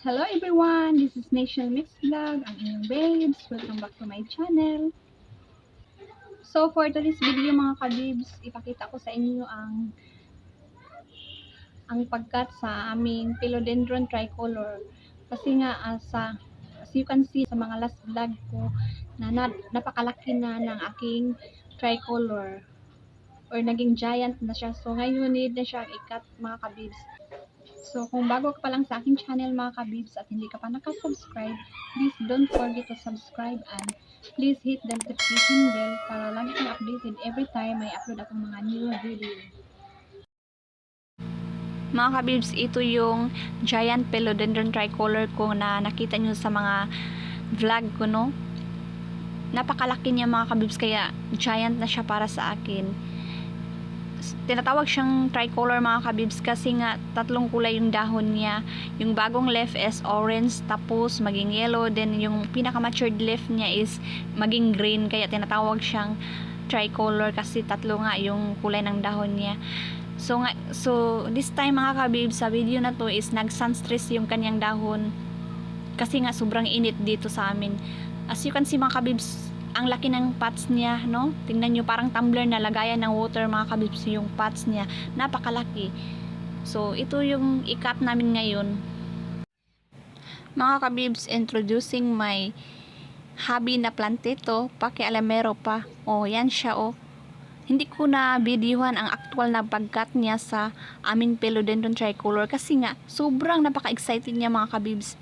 Hello everyone! This is Nation Mix Vlog, ang inyong babes. Welcome back to my channel. So for today's video mga kabibs, ipakita ko sa inyo ang ang pagkat sa aming philodendron tricolor. Kasi nga ah, sa as you can see sa mga last vlog ko na, na napakalaki na ng aking tricolor or naging giant na siya. So ngayon need na siya ikat mga kabibs. So, kung bago ka pa lang sa aking channel mga kabibs at hindi ka pa nakasubscribe, please don't forget to subscribe and please hit the notification bell para lagi kang updated every time may upload akong mga new video. Mga kabibs, ito yung giant philodendron tricolor ko na nakita nyo sa mga vlog ko, no? Napakalaki niya mga kabibs, kaya giant na siya para sa akin. Tinatawag siyang tricolor mga kabibs kasi nga tatlong kulay yung dahon niya. Yung bagong leaf is orange, tapos maging yellow, then yung pinaka-matured leaf niya is maging green, kaya tinatawag siyang tricolor kasi tatlo nga yung kulay ng dahon niya. So, nga, so this time mga kabib, sa video na to is nag-sunstress yung kanyang dahon. Kasi nga sobrang init dito sa amin. As you can see mga kabibs, ang laki ng pots niya, no? Tingnan nyo, parang tumbler na lagayan ng water mga kabibs yung pots niya. Napakalaki. So, ito yung ikat namin ngayon. Mga kabibs, introducing my hobby na plantito, pakialamero pa. Oh, yan siya, oh hindi ko na videohan ang actual na pagkat niya sa aming philodendron tricolor kasi nga sobrang napaka-excited niya mga kabibs.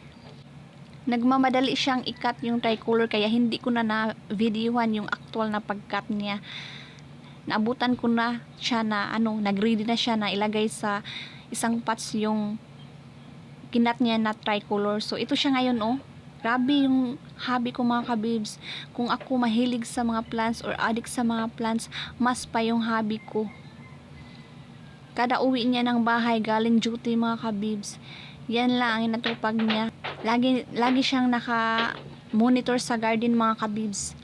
Nagmamadali siyang ikat yung tricolor kaya hindi ko na na videohan yung actual na pagkat niya. Naabutan ko na siya na ano, nagready na siya na ilagay sa isang pots yung kinat niya na tricolor. So ito siya ngayon oh. Grabe yung hobby ko mga kabibs. Kung ako mahilig sa mga plants or addict sa mga plants, mas pa yung hobby ko. Kada uwi niya ng bahay galing duty mga kabibs. Yan lang ang inatupag niya. Lagi, lagi siyang naka monitor sa garden mga kabibs.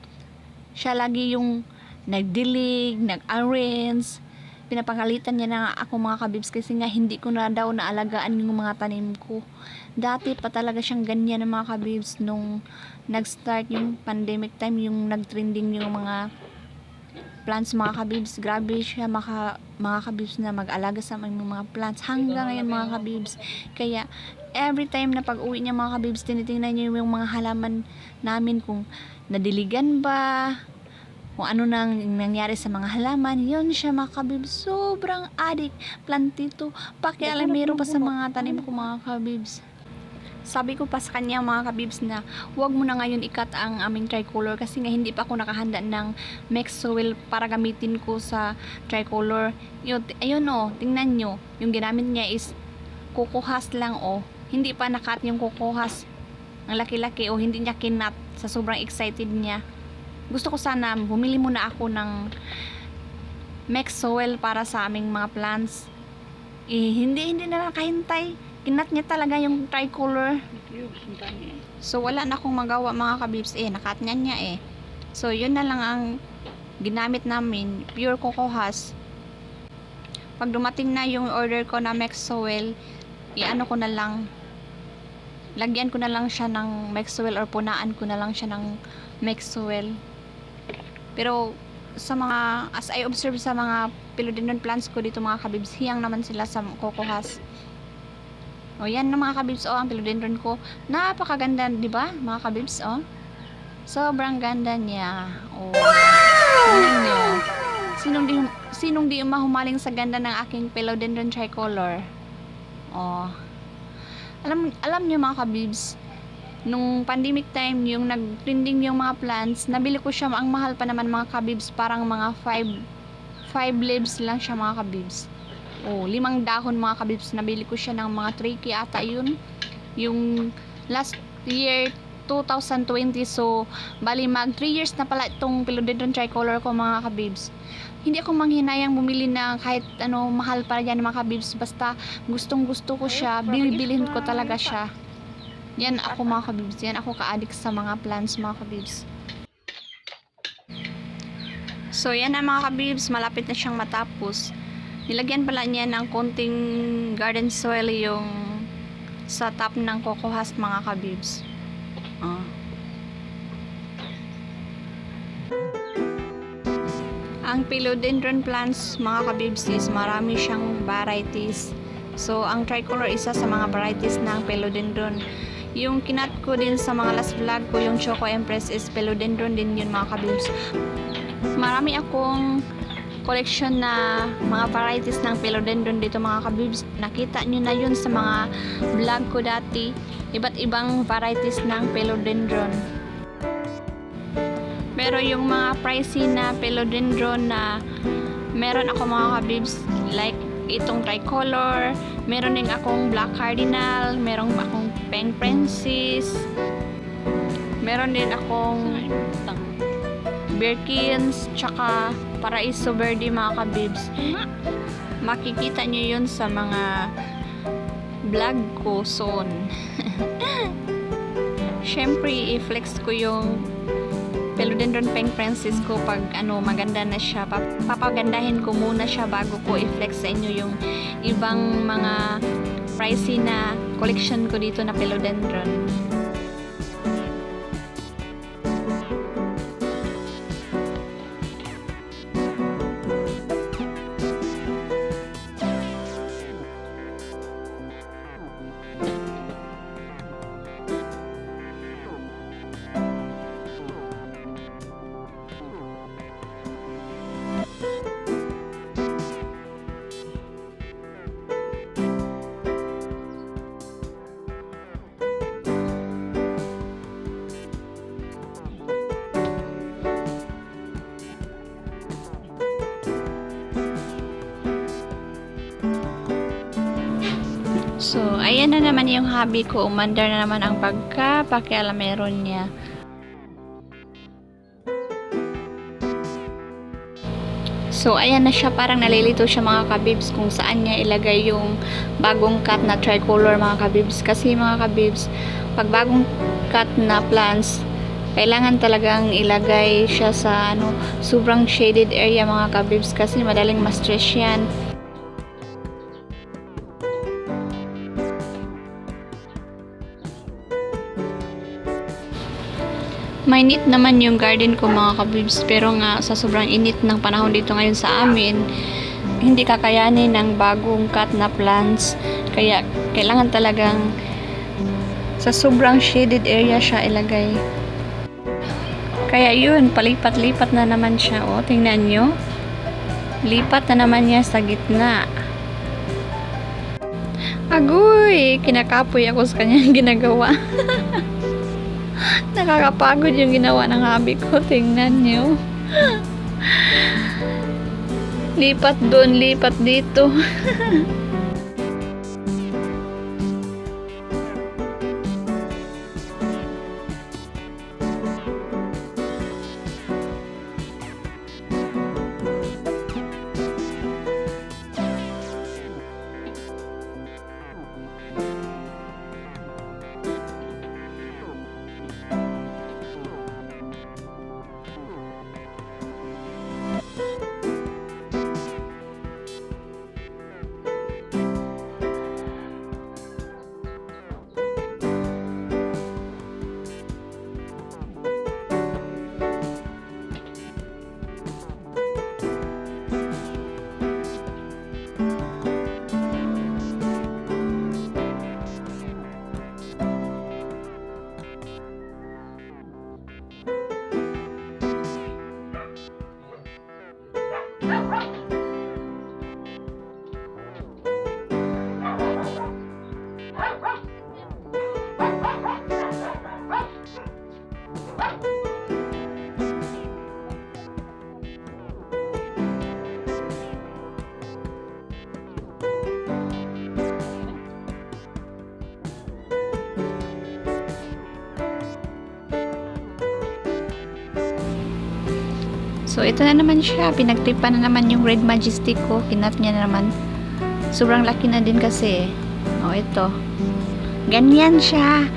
Siya lagi yung nagdilig, nag-arrange, pinapangalitan niya na ako mga kabibs kasi nga hindi ko na daw naalagaan yung mga tanim ko. Dati pa talaga siyang ganyan ng mga kabibs nung nag-start yung pandemic time, yung nag-trending yung mga plants mga kabibs. Grabe siya maka, mga kabibs na mag-alaga sa mga plants hanggang ngayon mga kabibs. Kaya every time na pag-uwi niya mga kabibs, tinitingnan niya yung mga halaman namin kung nadiligan ba, kung ano nang nangyari sa mga halaman, yun siya mga kabibs. Sobrang addict. Plantito. Pakialamero pa sa mga tanim ko mga kabibs. Sabi ko pa sa kanya mga kabibs na huwag mo na ngayon ikat ang aming tricolor kasi nga hindi pa ako nakahanda ng soil para gamitin ko sa tricolor. Yun, ayun o, tingnan nyo. Yung ginamit niya is kukuhas lang o. Hindi pa nakat yung kukuhas. Ang laki-laki o hindi niya kinat sa sobrang excited niya gusto ko sana bumili muna ako ng mixed soil para sa aming mga plants. Eh, hindi, hindi na nakahintay. Kinat niya talaga yung tricolor. So, wala na akong magawa mga kabibs. Eh, nakat niya niya eh. So, yun na lang ang ginamit namin. Pure cocohas. Pag dumating na yung order ko na mixed soil, i-ano ko na lang, lagyan ko na lang siya ng soil or punaan ko na lang siya ng soil. Pero sa mga as I observe sa mga philodendron plants ko dito mga kabibs, hiyang naman sila sa cocohas. O yan na mga kabibs, oh, ang philodendron ko. Napakaganda, di ba? Mga kabibs, oh. Sobrang ganda niya. Oh. Sinong di, sinong di mahumaling sa ganda ng aking philodendron tricolor? Oh. Alam, alam niyo mga kabibs, nung pandemic time, yung nag-trending yung mga plants, nabili ko siya, ang mahal pa naman mga kabibs, parang mga 5 5 leaves lang siya mga kabibs. Oh, limang dahon mga kabibs, nabili ko siya ng mga 3k ata yun. Yung last year 2020, so bali mag 3 years na pala itong philodendron tricolor ko mga kabibs. Hindi ako manghinayang bumili na kahit ano mahal pa yan mga kabibs, basta gustong gusto ko siya, bibilhin ko talaga siya. Yan ako mga kabibs. Yan ako ka-addict sa mga plants mga kabibs. So yan na mga kabibs. Malapit na siyang matapos. Nilagyan pala niya ng konting garden soil yung sa top ng kokohas mga kabibs. Ah. Ang philodendron plants mga kabibs is marami siyang varieties. So, ang tricolor isa sa mga varieties ng philodendron. Yung kinat ko din sa mga last vlog ko, yung Choco Empress is philodendron din yun mga kabibs. Marami akong collection na mga varieties ng philodendron dito mga kabibs. Nakita nyo na yun sa mga vlog ko dati. Iba't ibang varieties ng philodendron. Pero yung mga pricey na philodendron na meron ako mga kabibs like itong tricolor, meron din akong black cardinal, meron akong pink princess, meron din akong Birkins, tsaka Paraiso Verde mga kabibs. Makikita nyo yun sa mga vlog ko soon. Siyempre, i-flex ko yung Philodendron Pink Princess ko pag ano maganda na siya. Pap- Papagandahin ko muna siya bago ko i-flex sa inyo yung ibang mga pricey na collection ko dito na Philodendron. So, ayan na naman yung hobby ko. Umandar na naman ang pagka-pakialamero niya. So, ayan na siya. Parang nalilito siya mga kabibs kung saan niya ilagay yung bagong cut na tricolor mga kabibs. Kasi mga kabibs, pag bagong cut na plants, kailangan talagang ilagay siya sa ano, sobrang shaded area mga kabibs kasi madaling ma-stress. Mainit naman yung garden ko mga kabibs. Pero nga sa sobrang init ng panahon dito ngayon sa amin hindi kakayanin ng bagong cut na plants. Kaya kailangan talagang sa sobrang shaded area siya ilagay. Kaya yun palipat-lipat na naman siya. O tingnan nyo. Lipat na naman niya sa gitna. Agoy! Kinakapoy ako sa kanyang ginagawa Nakakapagod yung ginawa ng hobby ko. Tingnan nyo. lipat doon, lipat dito. So, ito na naman siya. Pinagtripan na naman yung red majestic ko. Kinat niya na naman. Sobrang laki na din kasi. O, ito. Ganyan siya.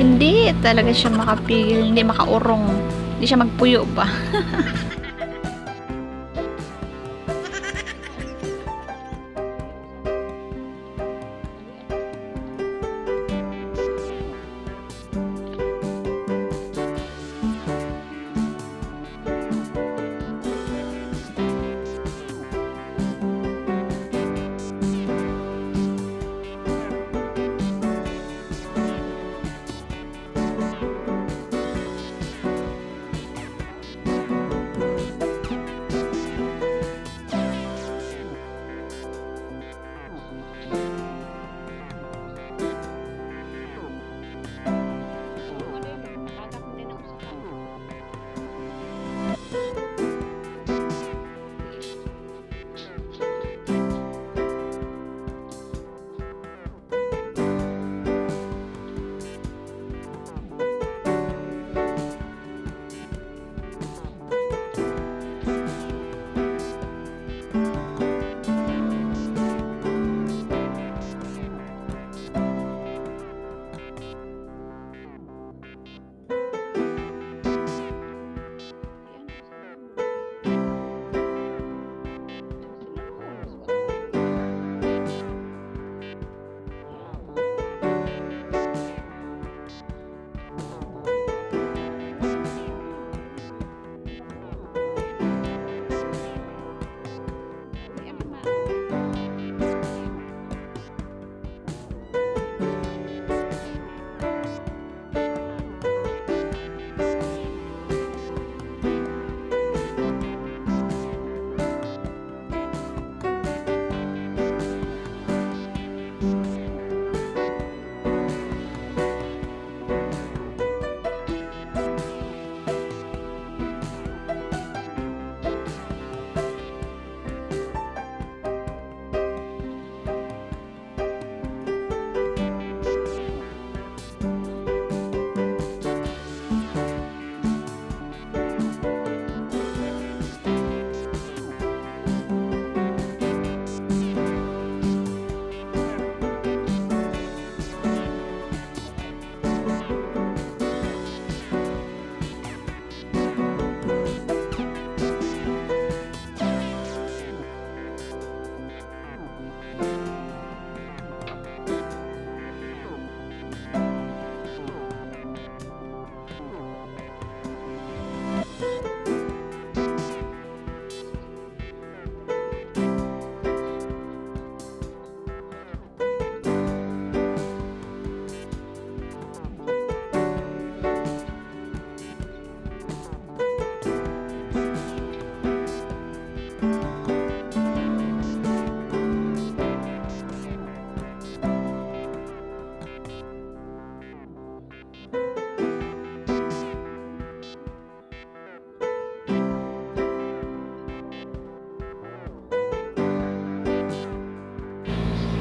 Hindi talaga siya makapigil. Hindi makaurong. Hindi siya magpuyo pa.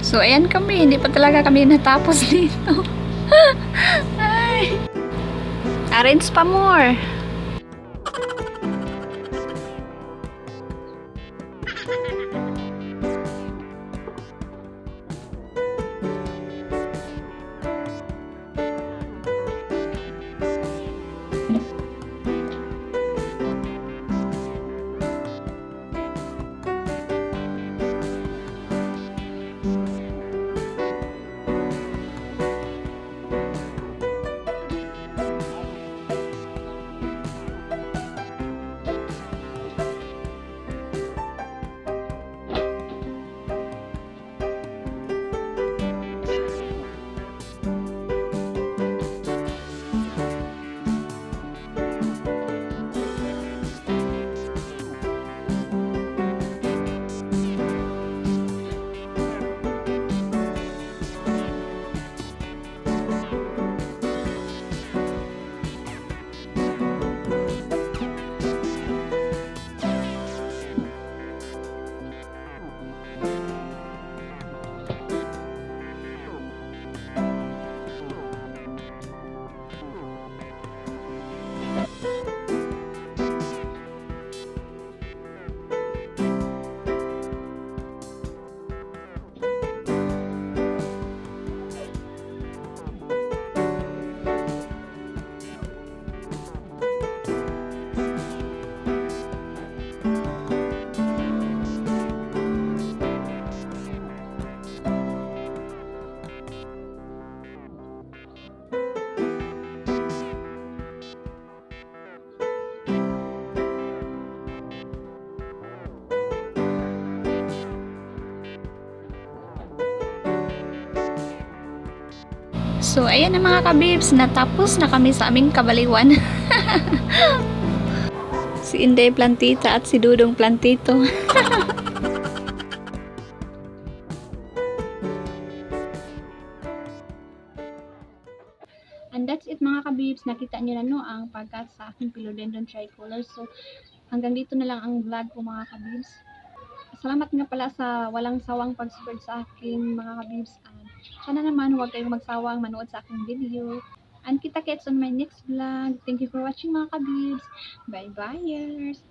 So, ayan kami. Hindi pa talaga kami natapos dito. Ay. Arrange pa more. So, ayan na mga kabibs. Natapos na kami sa aming kabaliwan. si Inday Plantita at si Dudong Plantito. And that's it mga kabibs. Nakita niyo na no ang pagkat sa aking philodendron tricolor. So hanggang dito na lang ang vlog ko mga kabibs. Salamat nga pala sa walang sawang pag-support sa akin mga kabibs. And sana naman huwag kayong magsawang manood sa aking video. And kita kits on my next vlog. Thank you for watching mga kabibs. Bye-byeers.